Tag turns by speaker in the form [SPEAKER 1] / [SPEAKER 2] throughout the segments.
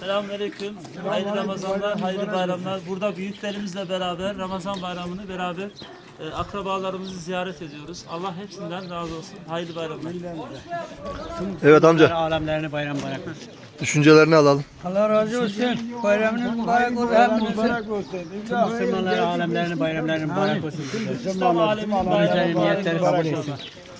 [SPEAKER 1] Selamünaleyküm. Hayırlı Ramazanlar, hayırlı bayramlar. Burada büyüklerimizle beraber Ramazan bayramını beraber e, akrabalarımızı ziyaret ediyoruz. Allah hepsinden razı olsun. Hayırlı bayramlar.
[SPEAKER 2] Evet amca.
[SPEAKER 3] Alemlerini bayram bayram.
[SPEAKER 2] Düşüncelerini alalım.
[SPEAKER 3] Allah razı olsun. Bayramınız mübarek olsun. Mübarek olsun. Müslümanlar alemlerini bayramlarını mübarek olsun.
[SPEAKER 1] Müslüman
[SPEAKER 3] alemlerini bayramlarını
[SPEAKER 1] mübarek olsun.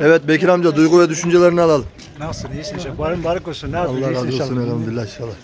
[SPEAKER 2] Evet Bekir amca duygu ve düşüncelerini alalım.
[SPEAKER 4] Nasılsın? İyisin inşallah. Barın barik olsun. Ne yapıyorsun?
[SPEAKER 2] Allah
[SPEAKER 4] razı
[SPEAKER 2] olsun elhamdülillah inşallah.